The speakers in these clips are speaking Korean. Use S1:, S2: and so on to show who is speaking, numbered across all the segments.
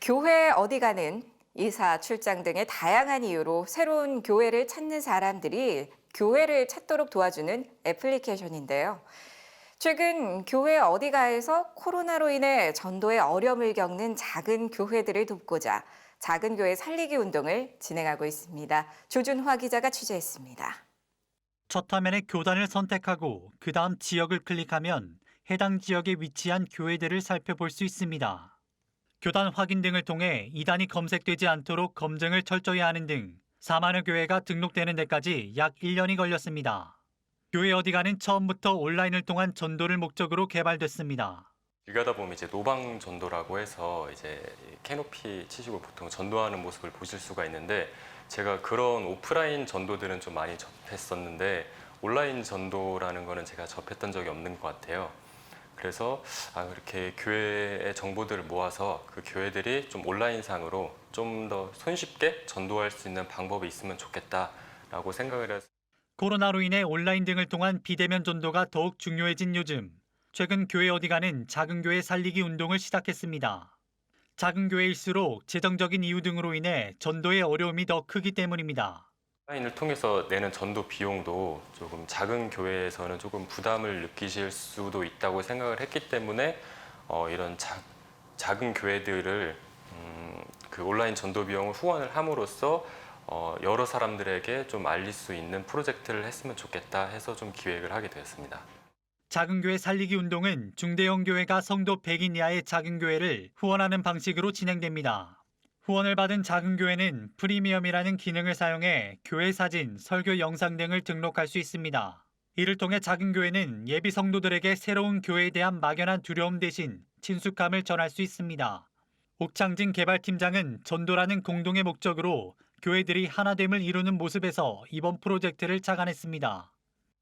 S1: 교회 어디 가는 이사, 출장 등의 다양한 이유로 새로운 교회를 찾는 사람들이 교회를 찾도록 도와주는 애플리케이션인데요. 최근 교회 어디가에서 코로나로 인해 전도에 어려움을 겪는 작은 교회들을 돕고자 작은 교회 살리기 운동을 진행하고 있습니다. 조준화 기자가 취재했습니다.
S2: 첫 화면에 교단을 선택하고 그 다음 지역을 클릭하면 해당 지역에 위치한 교회들을 살펴볼 수 있습니다. 교단 확인 등을 통해 이단이 검색되지 않도록 검증을 철저히 하는 등 4만여 교회가 등록되는 데까지 약 1년이 걸렸습니다. 교회 어디가는 처음부터 온라인을 통한 전도를 목적으로 개발됐습니다.
S3: 길 가다 보면 이제 노방 전도라고 해서 이제 캐노피 치시고 보통 전도하는 모습을 보실 수가 있는데 제가 그런 오프라인 전도들은 좀 많이 접했었는데 온라인 전도라는 거는 제가 접했던 적이 없는 것 같아요. 그래서 아, 그렇게 교회의 정보들을 모아서 그 교회들이 좀 온라인상으로 좀 더 손쉽게 전도할 수 있는 방법이 있으면 좋겠다라고 생각을 해서
S2: 코로나로 인해 온라인 등을 통한 비대면 전도가 더욱 중요해진 요즘 최근 교회 어디 가는 작은 교회 살리기 운동을 시작했습니다. 작은 교회일수록 재정적인 이유 등으로 인해 전도의 어려움이 더 크기 때문입니다.
S3: 온라인을 통해서 내는 전도 비용도 조금 작은 교회에서는 조금 부담을 느끼실 수도 있다고 생각을 했기 때문에 어, 이런 자, 작은 교회들을 음, 그 온라인 전도 비용을 후원을 함으로써 어, 여러 사람들에게 좀 알릴 수 있는 프로젝트를 했으면 좋겠다 해서 좀 기획을 하게 되었습니다.
S2: 작은 교회 살리기 운동은 중대형 교회가 성도 100인 이하의 작은 교회를 후원하는 방식으로 진행됩니다. 후원을 받은 작은 교회는 프리미엄이라는 기능을 사용해 교회 사진, 설교 영상 등을 등록할 수 있습니다. 이를 통해 작은 교회는 예비 성도들에게 새로운 교회에 대한 막연한 두려움 대신 친숙함을 전할 수 있습니다. 옥창진 개발팀장은 전도라는 공동의 목적으로 교회들이 하나됨을 이루는 모습에서 이번 프로젝트를 착안했습니다.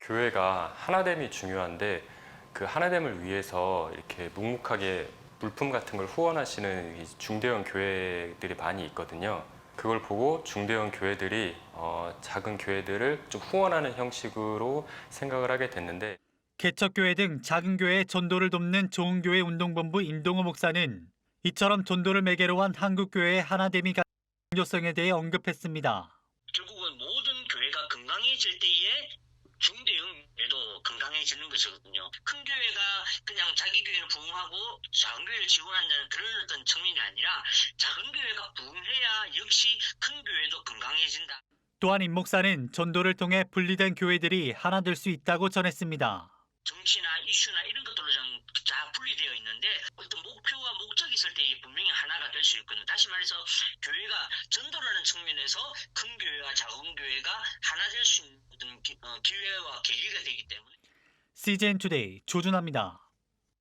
S3: 교회가 하나됨이 중요한데 그 하나됨을 위해서 이렇게 묵묵하게 물품 같은 걸 후원하시는 이 중대형 교회들이 많이 있거든요. 그걸 보고 중대형 교회들이 어, 작은 교회들을 좀 후원하는 형식으로 생각을 하게 됐는데
S2: 개척교회 등 작은 교회의 전도를 돕는 좋은교회 운동본부 임동호 목사는 이처럼 전도를 매개로 한 한국교회의 하나됨이 가진 중요성에 대해 언급했습니다.
S4: 결국은 모든 교회가 건강해질 때에 중대형에도 건강해지는 것이거든요. 큰 교회가 그냥 자기 교회를 부흥하고 작은 교회를 지원한다는 그런 어떤 측면이 아니라 작은 교회가 부흥해야 역시 큰 교회도 건강해진다.
S2: 또한 임 목사는 전도를 통해 분리된 교회들이 하나 될 수 있다고 전했습니다.
S4: 정치나 이슈나 이런 것들로 좀다 분리되어 있는데 어떤 목표와 목적이 있을 때 분명히 하나가 될 수 있거든요. 다시 말해서 교회가 전도라는 측면에서 큰 교회와 작은 교회가 하나 될 수 있는 기- 어, 기회와 계기가 되기 때문에
S2: CGN 투데이 조준합니다.